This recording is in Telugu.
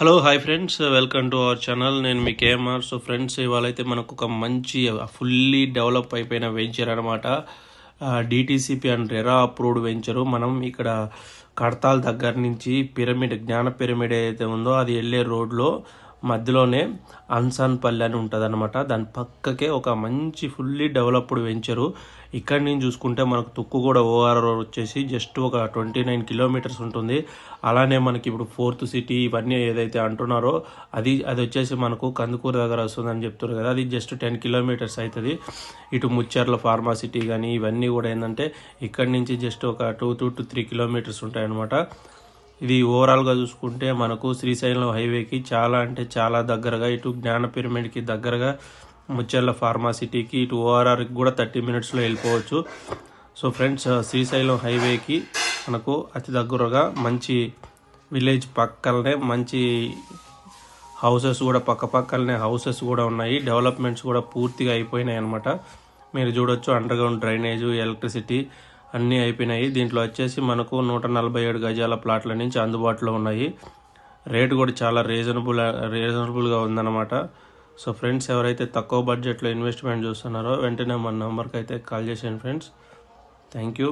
Hello hi friends welcome to our channel నేను మీ కేఎంఆర్ సో ఫ్రెండ్స్ ఇవాళైతే మనకు ఒక మంచి ఫుల్లీ డెవలప్ అయిపోయిన వెంచర్ అనమాట DTCP and RERA approved venture మనం ఇక్కడ కడతాల్ దగ్గర నుంచి పిరమిడ్ జ్ఞాన పిరమిడ్ ఏదైతే ఉందో అది వెళ్ళే రోడ్లో మధ్యలోనే అన్సాన్పల్లి అని ఉంటుంది అనమాట దాని పక్కకే ఒక మంచి ఫుల్లీ డెవలప్డ్ వెంచరు ఇక్కడి నుంచి చూసుకుంటే మనకు తుక్కు కూడా ఓఆర్ఆర్ వచ్చేసి జస్ట్ ఒక ట్వంటీ నైన్ కిలోమీటర్స్ ఉంటుంది. అలానే మనకి ఇప్పుడు ఫోర్త్ సిటీ ఇవన్నీ ఏదైతే అంటున్నారో అది అది వచ్చేసి మనకు కందుకూరు దగ్గర వస్తుందని చెప్తున్నారు కదా. అది జస్ట్ టెన్ కిలోమీటర్స్ అవుతుంది ఇటు ముచ్చర్ల ఫార్మా సిటీ కానీ ఇవన్నీ కూడా ఏంటంటే ఇక్కడి నుంచి జస్ట్ ఒక two two to three kilometres ఉంటాయన్నమాట. ఇది ఓవరాల్గా చూసుకుంటే మనకు శ్రీశైలం హైవేకి చాలా అంటే చాలా దగ్గరగా ఇటు జ్ఞాన పిరమిడ్కి దగ్గరగా ముచ్చెర్ల ఫార్మాసిటీకి ఇటు ఓఆర్ఆర్కి కూడా థర్టీ మినిట్స్లో వెళ్ళిపోవచ్చు. సో ఫ్రెండ్స్ శ్రీశైలం హైవేకి మనకు అతి దగ్గరగా మంచి విలేజ్ పక్కనే మంచి హౌసెస్ కూడా పక్క పక్కనే హౌసెస్ కూడా ఉన్నాయి. డెవలప్మెంట్స్ కూడా పూర్తిగా అయిపోయినాయి అనమాట మీరు చూడొచ్చు అండర్గ్రౌండ్ డ్రైనేజ్ ఎలక్ట్రిసిటీ అన్నీ అయిపోయినాయి. దీంట్లో వచ్చేసి మనకు నూట నలభై ఏడు గజాల ప్లాట్ల నుంచి అందుబాటులో ఉన్నాయి. రేటు కూడా చాలా రీజనబుల్ రీజనబుల్గా ఉందన్నమాట. సో ఫ్రెండ్స్ ఎవరైతే తక్కువ బడ్జెట్లో ఇన్వెస్ట్మెంట్ చూస్తున్నారో వెంటనే మన నెంబర్కి అయితే కాల్ చేసేయండి ఫ్రెండ్స్. Thank you